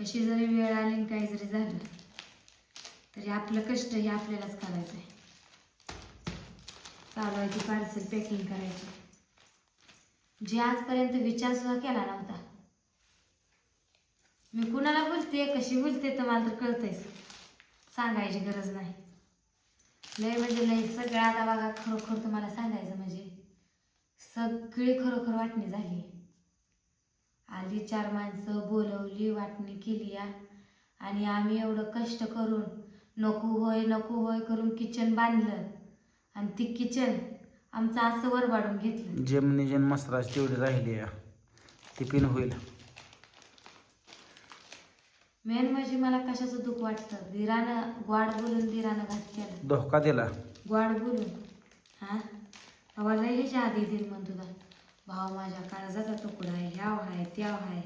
कशी जरी वेळ आली आणि काही जरी झालं तरी आपलं कष्ट हे आपल्यालाच करायचं आहे चालू आहे ती पार्सल पॅकिंग करायची. जे आजपर्यंत विचार सुद्धा केला नव्हता. मी कुणाला बोलते कशी बोलते तर मला तर कळतंयच. सांगायची गरज नाही. लय म्हणजे लय सगळं आता बघा खरोखर तुम्हाला सांगायचं म्हणजे सगळी खरोखर वाटणी झाली आली चार माणसं बोलवली वाटणी केली या आणि आम्ही एवढं कष्ट करून नको होय नको होय करून किचन बांधलं. आणि ती किचन आमचं असं वरबाडून घेतलं. जेमनी जेन मसराज तेवढी राहिली ती पिन होईल. मेन म्हणजे मला कशाचं दुःख वाटतं? दिरानं ग्वाड बोलून दिरानं घात केलं. धोका दिला. ग्वाड बोलून हां लय ह्याच्या आधी दिल म्हणतो तुला भाव माझ्या काळजाचा तुकडा आहे ह्याव आहे त्याव आहे.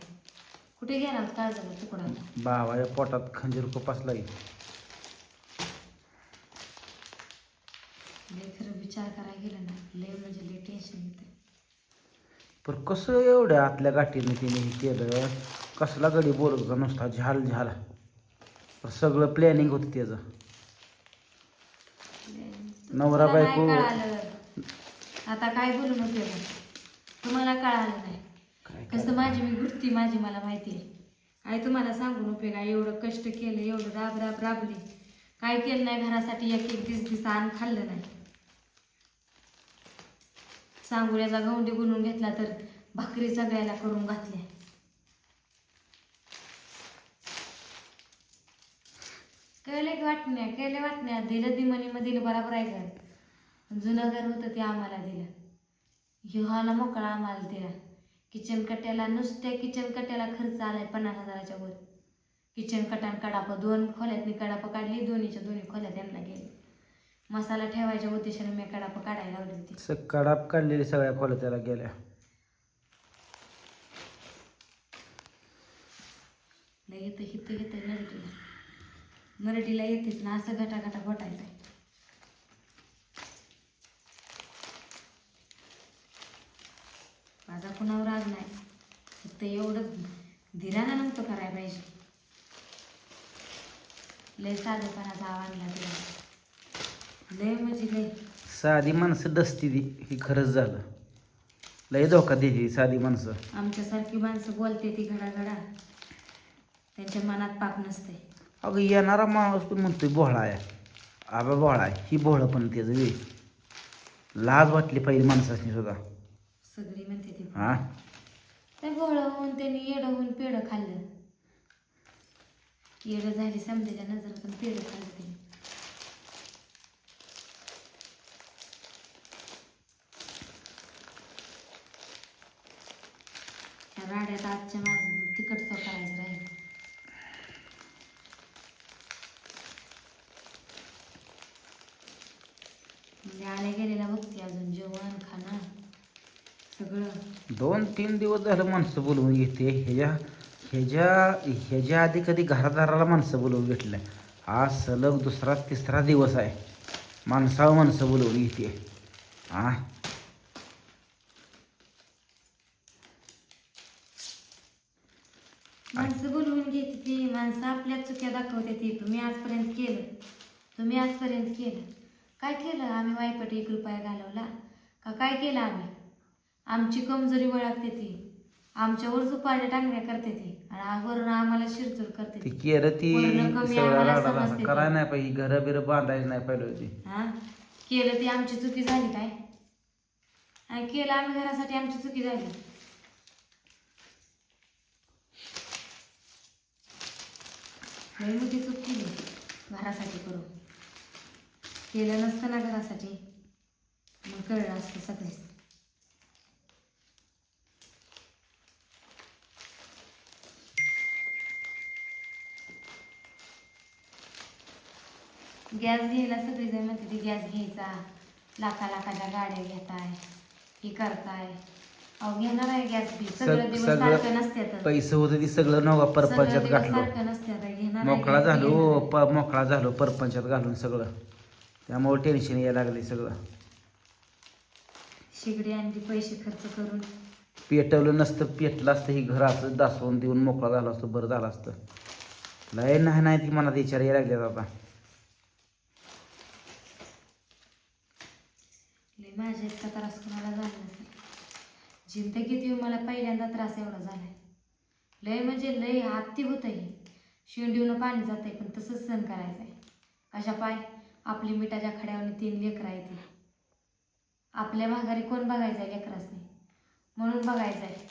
कुठे गेला काळजाचा तुकडा? भावाच्या पोटात खंजीर खुपासलाय लय खरं विचार करायला गेलं ना लय म्हणजे लय टेन्शन येतं पण कसं एवढ्या आतल्या गाठीने तिने हे केलं? कसला गडी बोलत होता नुसता झाल झाल. पण सगळं प्लॅनिंग होतं त्याचं. नवरा बायको- आता काय बोलून होते तुम्हाला कळालं नाही. कसं माझी मी गुत्ती माझी मला माहिती आहे. काय तुम्हाला सांगून उपयोग आहे. एवढं कष्ट केलं एवढं राब राब राबली. काय केलं नाही घरासाठी एक एक दिस दिस आण खाल्लं नाही. सांगुळ्याचा गौंडी गुणून घेतला तर भाकरी सगळ्याला करून घातल्या. कळले की वाटण्या केले वाटण्या. दिलं ती मनी मग दिलं बराबर आहे घर जुनं घर होतं ते आम्हाला दिलं. ह्योहाला मोकळा आम्हाला दिला. किचन कट्ट्याला नुसत्या किचन कट्ट्याला खर्च आलाय पन्नास हजाराच्या वर. किचन कटान कडाप दोन खोल्यातनी कडाप काढली दोन्हीच्या दोन्ही खोल्या त्यांना गेली. मसाला ठेवायच्या उद्देशाने मी कडाप काढायला लावली होती. सकाळाप काढलेली सगळ्या खोल्या त्याला गेल्या. लय येतं हिथं येतं नरटीला नरटीला येतेच ना असं घटा घटा घोटायचं माझा कुणावर राग नाही फक्त एवढं नव्हतं करायला पाहिजे. लय साधेपणाचा आवाजला तिला. लय म्हणजे लय. साधी माणसं डसती ती ही खरंच झालं. लय धोका दिली साधी माणसं. आमच्यासारखी माणसं बोलते ती घडाघडा. त्यांच्या मनात पाप नसते अगं येणारा माणूस पण म्हणतोय बोहळा आहे. आबा बोहळा आहे. ही बोहळं पण त्याचं वे लाज वाटली पाहिजे माणसाची सुद्धा. सगळी म्हणते ती. हा? ते गोळं होऊन त्यांनी येडं होऊन पेढं खाल्लं. येडं झाली समजायच्या नजर पेढं खाल्लं त्यांनी. राड्यात आजच्या माझं तिकट करायचं राहील. म्हणजे आल्या गेलेला बघते अजून जेवण खाणं. दोन तीन दिवस झालं माणसं बोलवून घेते. ह्याच्या ह्याच्या ह्याच्या आधी कधी घरादाराला माणसं बोलवून घेतलं आज सलग दुसरा तिसरा दिवस आहे. माणसावर माणसं बोलवून घेते. हा माणसं बोलवून घेते ती. माणसं आपल्या चुक्या दाखवते ती. तुम्ही आजपर्यंत केलं. तुम्ही आजपर्यंत केलं. काय केलं? आम्ही वायपट एक रुपया घालवला. का काय केलं आम्ही? आमची कमजोरी ओळखते ती आमच्यावर झुपाड्या टांगण्या करते ती आणि वरून आम्हाला शिरचूर करते ती ती. केलं ती पूर्ण कमी आम्हाला समजते ती. करायला नाही पाहिजे घरं बिरं बांधायचं नाही पाहिजे होती. हा? केलं ती आमची चुकी झाली काय? आणि केलं आम्ही घरासाठी आमची चुकी झाली. लई मोठी चूक केली घरासाठी करून. केलं नसतं ना घरासाठी. मग कळलं असतं सगळेच. गॅस घ्यायला सगळेजण म्हणते ती गॅस घ्यायचा. लाखा लाखाच्या गाड्या घेताय हे करताय. अहो घेणार आहे गॅस बी सगळं सग- दिवस सारखं नसते तर पैसे होते ती सगळं नवा परपंचात घातलो सारखं नसते आता घेणार आहे मोकळा gas बी झालो. प मोकळा झालो परपंचात घालून सगळं. त्यामुळे टेन्शन यायला लागले सगळं. शिगडी आणली पैसे खर्च करून. पेटवलं नसतं पेटलं असतं ही घर असं दासवून देऊन मोकळा झाला असतं बरं झालं असतं. लय नाही नाही ती मनात विचार यायला लागल्यात आता. माझ्या इतका त्रास कोणाला झाला नसेल. जिंदगीत येऊन मला पहिल्यांदा त्रास एवढा झालाय. लय म्हणजे लय आत्ती होतंय शिवून पाणी जातंय पण तसंच सण करायचं आहे कशा पाय? आपली मिठाच्या खड्यावर तीन लेकरं आहे ती आपल्या माघारी कोण बघायचं आहे लेकराच नाही म्हणून बघायचं आहे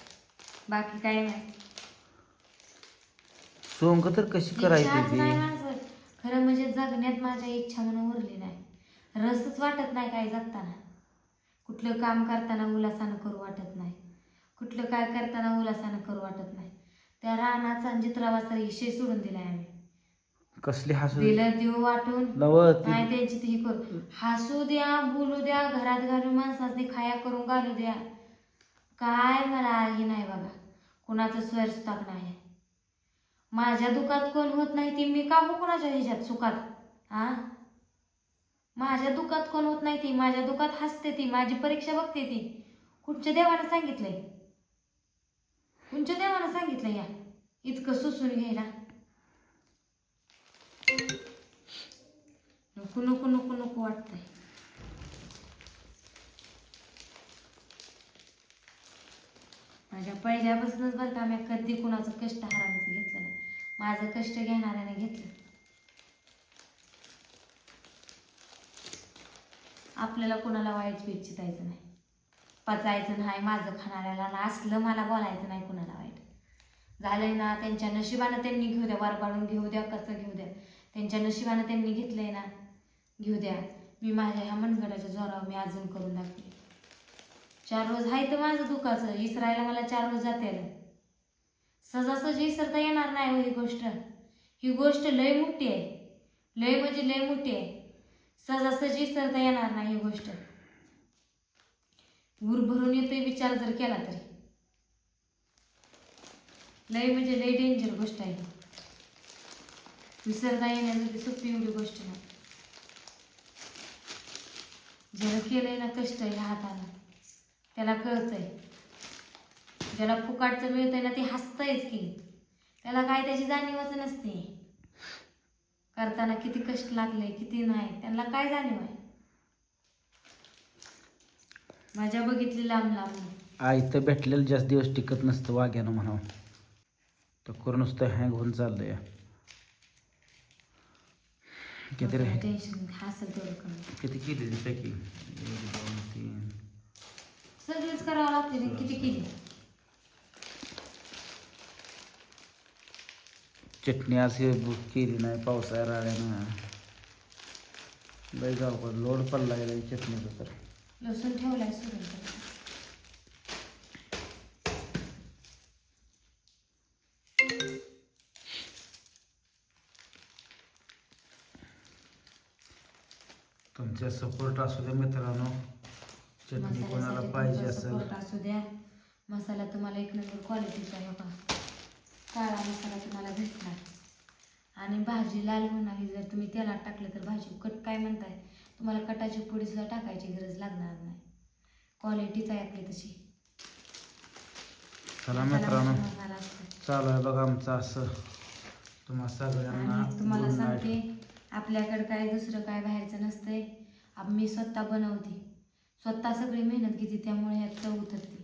बाकी काही नाही. सोंग तर कशी इच्छाच करायची नाही ती? माझं. खरं म्हणजे जगण्यात माझ्या इच्छा म्हणून उरली नाही. रसच वाटत नाही काय जगताना. कुठलं काम करताना उलासानं करू वाटत नाही. कुठलं काय करताना उलासानं करू वाटत नाही. त्या रानाचा आणि चित्रावाचा विषय सोडून दिलाय आम्ही. कसली हसू? दिलं देऊ वाटून. नाही त्यांची ती करू. हसू द्या बोलू द्या घरात घालून माणसाने खाया करून घालू द्या. काय मला आली नाही बघा. कुणाचं स्वर सुताक नाही. माझ्या दुखात कोण होत नाही ती मी का हो कुणाच्या ह्याच्यात सुखात? हा माझ्या दुखात कोण होत नाही ती माझ्या दुखात हसते ती माझी परीक्षा बघते ती. कुठच्या देवानं सांगितलंय. कुणच्या देवानं सांगितलं या. इतकं सुसून घ्यायला. नको नको नको नको वाटतंय. माझ्या पहिल्यापासूनच बरं का मी कधी कुणाचं कष्ट हरायचं घेतलं नाही. माझं कष्ट घेणाऱ्याने घेतलं. आपल्याला कोणाला वाईट बीट चितायचं नाही. पचायचं नाही माझं खाणाऱ्याला ना असलं मला बोलायचं नाही कुणाला वाईट. झालंय ना त्यांच्या नशिबानं त्यांनी घेऊ द्या वारबाडून घेऊ द्या कसं घेऊ द्या. त्यांच्या नशिबानं त्यांनी घेतलंय ना घेऊ द्या. मी माझ्या ह्या मनगडाच्या जोरावर मी अजून करून दाखवले चार रोज आहे तर माझं दुखाचं इसरायला मला चार रोज जाते सहजासहजी इसरता येणार नाही हो ही गोष्ट. ही गोष्ट लय मोठी आहे. लय म्हणजे लय मोठी आहे. सहजासहजी इसरता येणार नाही ही गोष्ट. उर भरून येतोय विचार जर केला तरी. लय म्हणजे लय डेंजर गोष्ट आहे विसरता येण्यासाठी सोपी एवढी गोष्ट नाही. ज्याला केलंय ना कष्ट ह्या हाताला त्याला कळतंय. ज्याला फुकाटचं मिळतंय ना ते हसतंयच की. त्याला काय त्याची जाणीवच नसते. करताना किती कष्ट लागले किती नाही त्यांना काय जाणीव आहे? माझ्या बघितली लांब लांब आयतं भेटलेलं जास्त दिवस टिकत नसतं वाग्यानं म्हणावं. तर करून नुसतं हँग होऊन चाललंय. किती रे? टेन्शन किती केली पॅकिंग सगळीच करावं लागते किती केली? चटणी अशी बुक केली नाही पावसाळ्या राड्यानं लय जाऊ लोड पडला गेला चटणीचा तर. लसूण ठेवलाय सोडून तर. तुमचा सपोर्ट असू द्या मित्रांनो. चटणी कोणाला पाहिजे असेल. असू द्या. मसाला तुम्हाला एक नंबर क्वालिटीचा आहे बघा. काळा मसाला तुम्हाला भेटणार. आणि भाजी लाल होणार जर तुम्ही तेलात टाकलं तर भाजी कट काय म्हणताय? तुम्हाला कटाची पुडी सुद्धा टाकायची गरज लागणार नाही. क्वालिटीच आहे आपली तशी. चला मित्रांनो. चालू आहे बघा आमचं असं. तुम्हा सगळ्यांना तुम्हाला. सांगते आपल्याकडे काय दुसरं काय बाहेरचं नसतंय. मी स्वतः बनवते. स्वतः सगळी मेहनत घेते त्यामुळे ह्यात चव उतरते.